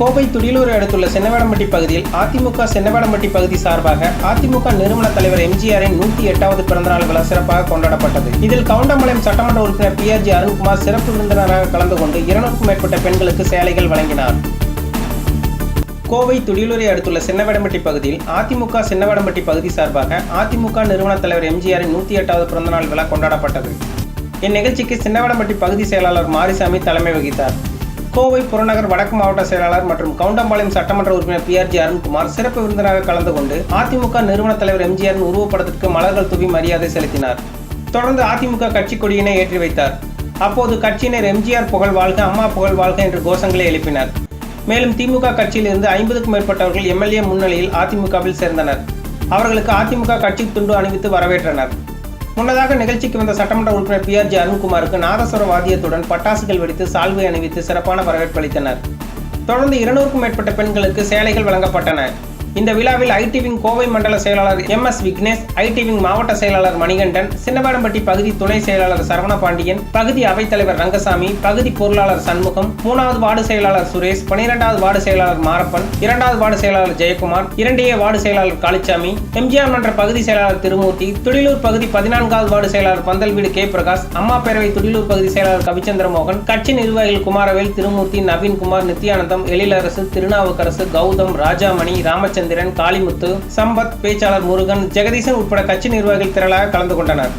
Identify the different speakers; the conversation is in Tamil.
Speaker 1: கோவை துடிலூர் அடுத்துள்ள சென்னவேடம்பட்டி பகுதியில் அதிமுக சென்னவேடம்பட்டி பகுதி சார்பாக அதிமுக நிறுவன தலைவர் எம்ஜிஆரின் நூத்தி எட்டாவது பிறந்தநாள் விழா சிறப்பாக கொண்டாடப்பட்டது. இதில் கவுண்டம்பாளையம் சட்டமன்ற உறுப்பினர் பி ஆர் ஜி அருண்குமார் சிறப்பு விருந்தினராக கலந்து கொண்டு இருநூறுக்கும் மேற்பட்ட பெண்களுக்கு சேலைகள் வழங்கினார். கோவை துடியலூரை அடுத்துள்ள சின்னவேடம்பட்டி பகுதியில் அதிமுக சின்னவேடம்பட்டி பகுதி சார்பாக அதிமுக நிறுவன தலைவர் எம்ஜிஆரின் நூத்தி எட்டாவது பிறந்தநாள் விழா கொண்டாடப்பட்டது. இந்நிகழ்ச்சிக்கு சின்னவேடம்பட்டி பகுதி செயலாளர் மாரிசாமி தலைமை வகித்தார். கோவை புறநகர் வடக்கு மாவட்ட செயலாளர் மற்றும் கவுண்டம்பாளையம் சட்டமன்ற உறுப்பினர் பி ஆர் ஜி அருண்குமார் சிறப்பு விருந்தினராக கலந்து கொண்டு அதிமுக நிறுவன தலைவர் எம்ஜிஆரின் உருவப்படத்திற்கு மலர்கள் தூவி மரியாதை செலுத்தினார். தொடர்ந்து அதிமுக கட்சி கொடியினை ஏற்றி வைத்தார். அப்போது கட்சியினர் எம்ஜிஆர் புகழ் வாழ்க அம்மா புகழ் வாழ்க என்று கோஷங்களை எழுப்பினர். மேலும் திமுக கட்சியிலிருந்து ஐம்பதுக்கும் மேற்பட்டவர்கள் எம்எல்ஏ முன்னிலையில் அதிமுகவில் சேர்ந்தனர். அவர்களுக்கு அதிமுக கட்சி துண்டு அணிவித்து வரவேற்றனர். முன்னதாக நிகழ்ச்சிக்கு வந்த சட்டமன்ற உறுப்பினர் பி ஆர் ஜி அருண்குமாருக்கு நாதஸ்வர வாத்தியத்துடன் பட்டாசுகள் வெடித்து சால்வை அணிவித்து சிறப்பான வரவேற்பு அளித்தனர். தொடர்ந்து இருநூறுக்கும் மேற்பட்ட பெண்களுக்கு சேலைகள் வழங்கப்பட்டன. இந்த விழாவில் ஐடி விங் கோவை மண்டல செயலாளர் M S Vignesh IT wing மாவட்ட செயலாளர் மணிகண்டன் சின்னவாடம்பட்டி பகுதி துணை செயலாளர் சரவண பாண்டியன் பகுதி அவைத்தலைவர் ரங்கசாமி பகுதி பொருளாளர் சண்முகம் மூணாவது வார்டு செயலாளர் சுரேஷ் பனிரெண்டாவது வார்டு செயலாளர் மாரப்பன் இரண்டாவது வார்டு செயலாளர் ஜெயக்குமார் இரண்டையே வார்டு செயலாளர் காளிச்சாமி எம்ஜிஆர் மன்ற பகுதி செயலாளர் திருமூர்த்தி துடிலூர் பகுதி பதினான்காவது வார்டு செயலாளர் பந்தல் வீடு கே. பிரகாஷ் அம்மா பேரவை துடிலூர் பகுதி செயலாளர் கவிச்சந்திர மோகன் கட்சி நிர்வாகிகள் குமாரவேல் திருமூர்த்தி நவீன்குமார் நித்யானந்தம் எழிலரசு திருநாவுக்கரசு கௌதம் ராஜாமணி ராமச்சந்திரன் காளிமுத்து சம்பத் பேச்சாளர் முருகன் ஜெகதீசன் உட்பட கட்சி நிர்வாகிகள் திரளாக கலந்து கொண்டனர்.